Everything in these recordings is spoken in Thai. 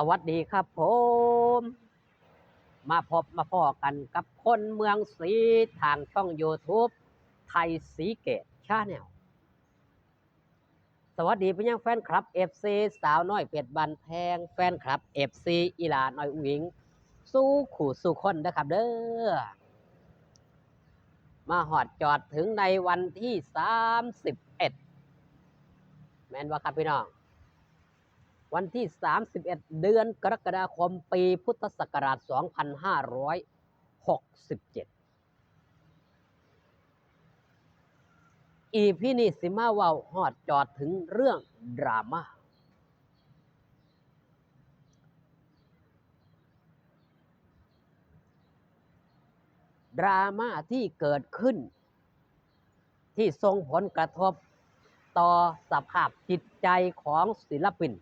สวัสดีครับผม มาพบมาพ่อกันกับคนเมืองศรีทางช่อง YouTube ไทยสีเกตชาแนลสวัสดีพี่ยังแฟนคลับ FC สาวน้อยเป็ดบันแพงแฟนคลับ FC อีลาน้อยอุ๋งสู้ขู่สู้คนนะครับเด้อมาหอดจอดถึงในวันที่ 31 แม่นว่าครับพี่น้อง วันที่ 31 เดือนกรกฎาคมปีพุทธศักราช 2567 อีพี่นี่สิมาเว้าฮอดจอดถึงเรื่องดราม่าดราม่าที่เกิดขึ้น ที่ส่งผลกระทบต่อสภาพจิตใจของศิลปิน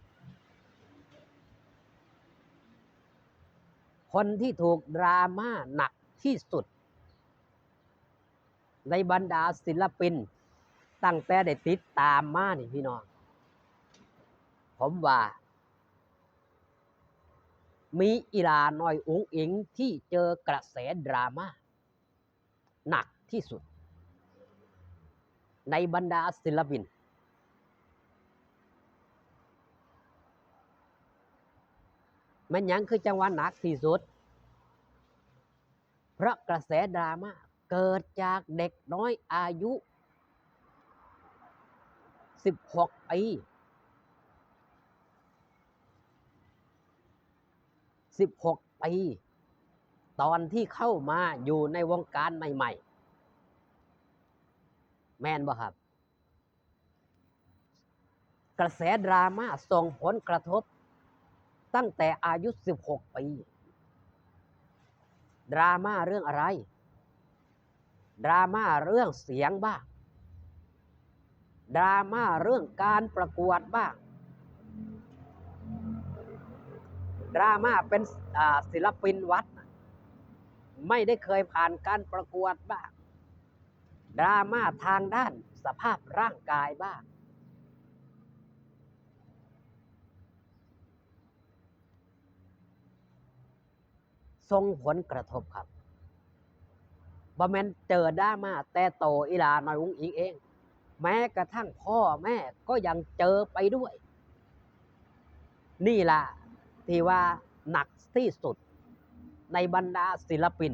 คนที่ถูกดราม่าหนักที่สุด ในบรรดาศิลปิน ตั้งแต่ได้ติดตามมานี่พี่น้อง ผมว่า มีอีลาน่อยอุ๋งอิงที่เจอกระแสดราม่าหนักที่สุด ในบรรดาศิลปิน มันยังคือจังหวะหนักที่สุด เพราะกระแสดราม่าเกิดจากเด็กน้อยอายุ 16 ปี 16 ปี ตอนที่เข้ามาอยู่ในวงการใหม่ ๆ แม่นบ่ครับ กระแสดราม่าส่งผลกระทบ ตั้งแต่อายุ 16 ปี ดราม่าเรื่องอะไร ดราม่าเรื่องเสียงบ้าง ดราม่าเรื่องการประกวดบ้าง ดราม่าเป็นศิลปินวัด ไม่ได้เคยผ่านการประกวดบ้าง ดราม่าทางด้านสภาพร่างกายบ้าง ส่งผลกระทบครับบ่แมนเจอดรามาแต่โตอีหลาน้อยอุ้งอิงเอง แม้กระทั่งพ่อแม่ก็ยังเจอไปด้วย นี่ล่ะ ที่ว่าหนักที่สุดในบรรดาศิลปิน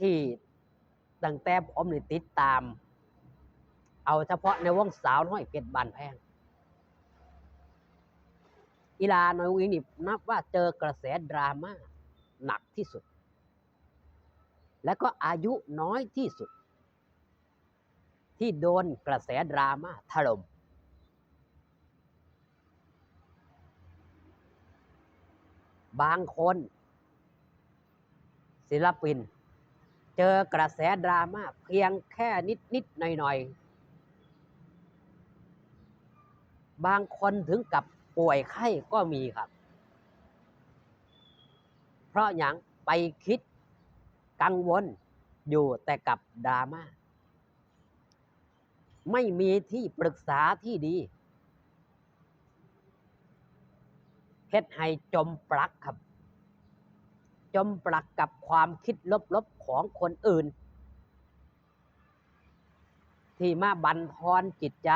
ที่ตั้งแต่ผมนี่ติดตาม เอาเฉพาะในวงสาวน้อยเพชรบานแพง อีลาน้อยอุ้งอิงนี่นับว่าเจอกระแสดราม่าหนักที่สุด และก็อายุน้อยที่สุด ที่โดนกระแสดราม่าถล่มบางคน ศิลปิน เจอกระแสดราม่าเพียงแค่นิดนิดๆหน่อยหน่อยๆบางคนถึงกับ ป่วยไข้ก็มีครับ เพราะอย่างไปคิดกังวลอยู่แต่กับดราม่าไม่มีที่ปรึกษาที่ดีเฮ็ดให้จมปลักครับ จมปลักกับความคิดลบๆของคนอื่น ที่มาบันทอนจิตใจ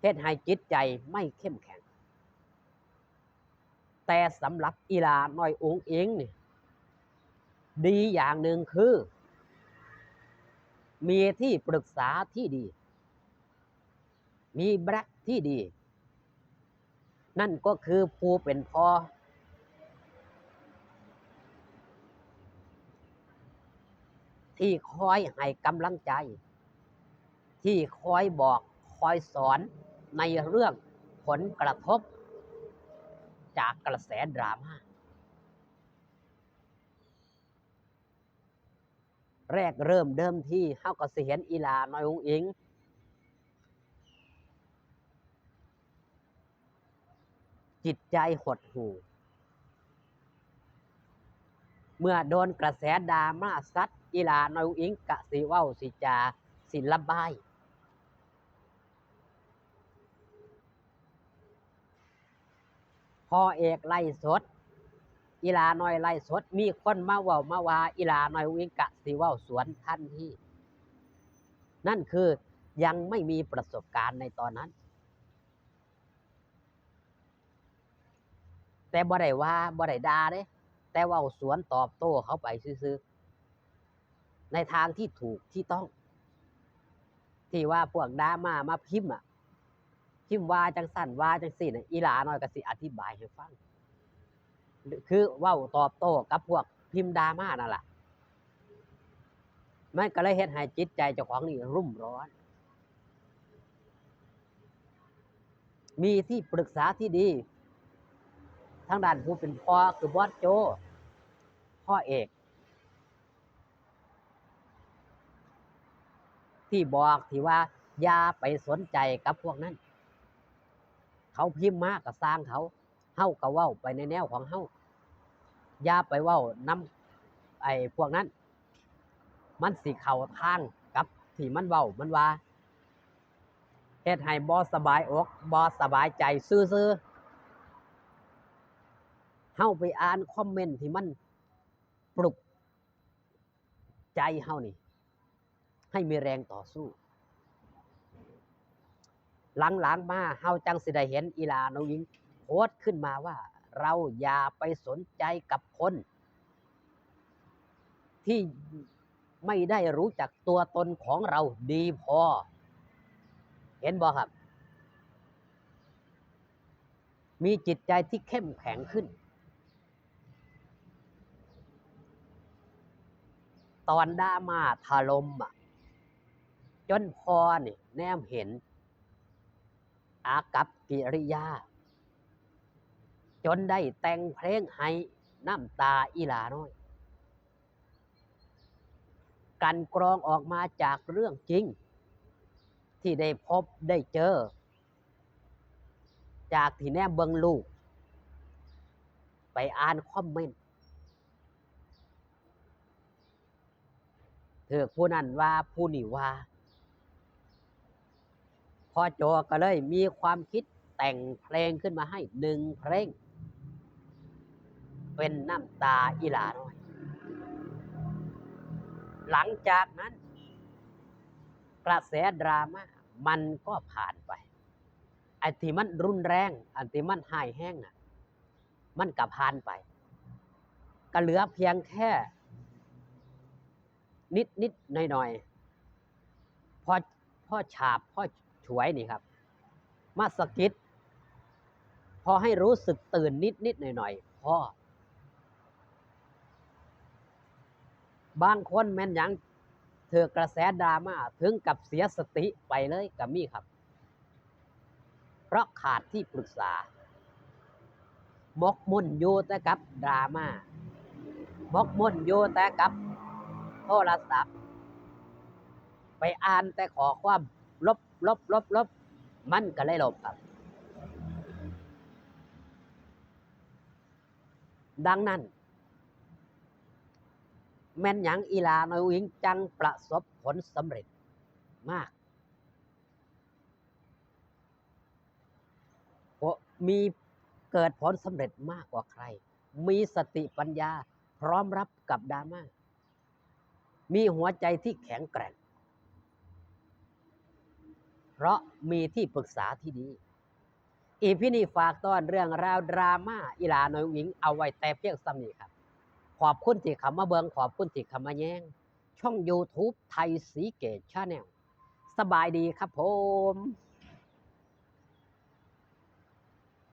เฮ็ดให้จิตใจไม่เข้มแข็ง แต่สำหรับอีลาน้อยองเองนี่ดีอย่างหนึ่งคือ มีที่ปรึกษาที่ดี มีแบล็กที่ดี นั่นก็คือผู้เป็นพ่อที่คอยให้กำลังใจ ที่คอยบอกคอยสอนในเรื่องผลกระทบ จากกระแสดราม่าแรกเริ่มเดิมที่เฮาก็สิเห็นอีลาน้อยองอิง จิตใจหดหู่ เมื่อโดนกระแสดราม่าซัดอีลาน้อยองอิงกะสิเว้าสิจา สิรบาย พอเอกไล่สด อีลาน้อยไล่สด มีคนมาเว้ามาว่าอีลาน้อยอุ้งกะสิเว้าสวนทันที่ นั่นคือยังไม่มีประสบการณ์ในตอนนั้น แต่บ่ได้ว่าบ่ได้ด่าเด้แต่ว่าสวนตอบโต้เขาไปซื่อๆในทางที่ถูกที่ต้อง ที่ว่าพวกดามามาพิมพ์อะ พิมว่าจังสั่นว่าจังสี่น่ะอีหลาน้อยก็สิอธิบายให้ฟังคือเว้าตอบโต้กับพวกพิมพ์ดราม่านั่นแหละมันก็เลยเฮ็ดให้จิตใจเจ้าของนี่รุ่มร้อน มีที่ปรึกษาที่ดี ทางด้านผู้เป็นพ่อคือบอสโจ พ่อเอก ที่บอกที่ว่าอย่าไปสนใจกับพวกนั้น เขาพิมพ์มากกับสร้างเขาเฮ้าก็เว้าไปในแนวของเฮ้าอย่าไปเว้านำไอ้พวกนั้น มันสิเข้าทางกับที่มันเว้ามันว่าเฮ็ดให้บ่สบายอกบ่สบายใจซื่อๆเฮาไปอ่านคอมเมนต์ที่มันปลุกใจเฮานี่ ให้มีแรงต่อสู้ หลังๆมาเฮาจังสิได้เห็นอีลาโนยิงโพสต์ขึ้นมาว่า เราอย่าไปสนใจกับคน ที่ไม่ได้รู้จักตัวตนของเราดีพอ เห็นบ่ครับ มีจิตใจที่เข้มแข็งขึ้น ตอนดรามาถล่มอะ จนพอนี่แนมเห็น อากับกิริยา จนได้แต่งเพลงให้น้ำตาอีหลาน้อย กันกรองออกมาจากเรื่องจริง ที่ได้พบได้เจอ จากที่แนมเบิงลูก ไปอ่านคอมเมนต์เถือกผู้นั้นว่าผู้นี่ว่า พอโจก็เลยมีความคิดแต่งเพลงขึ้นมาให้หนึ่งเพลง เป็นน้ำตาอีหลาน้อย หลังจากนั้น กระแสดราม่ามันก็ผ่านไปไอ้ที่มันรุนแรงอันที่มันหายแห้งน่ะ มันก็ผ่านไป ก็เหลือเพียงแค่ นิดนิดหน่อยหน่อยพอพ่อฉาบพ่อ ฉวยนี่ครับ มาสกิดพอให้รู้สึกตื่นนิดนิดหน่อยหน่อยพ่อบางคนแม่นยังเถือกระแสดราม่าถึงกับเสียสติไปเลยกับมี่ครับ เพราะขาดที่ปรึกษามกมุ่นอยู่แต่กับดราม่ามกมุ่นอยู่แต่กับโทรศัพท์ ไปอ่านแต่ขอความลบ ลบลบลบมันก็เลยลบครับ ดังนั้น แม่นหยังอีลาน้อยวิงจังประสบผลสำเร็จมากพราะมีเกิดผลสำเร็จมากกว่าใคร มีสติปัญญาพร้อมรับกับดราม่า มีหัวใจที่แข็งแกร่ง เพราะมีที่ปรึกษาที่ดี อีพี่นี่ฝากต้อนเรื่องราวดราม่าอีหลาน้อยหญิงเอาไว้แต่เพียงซ้ำนี้ครับ ขอบคุณที่คำมาเบิงขอบคุณที่คำมาแย้ง ช่อง YouTube ไทยสีเกตชาแนลสบายดีครับผม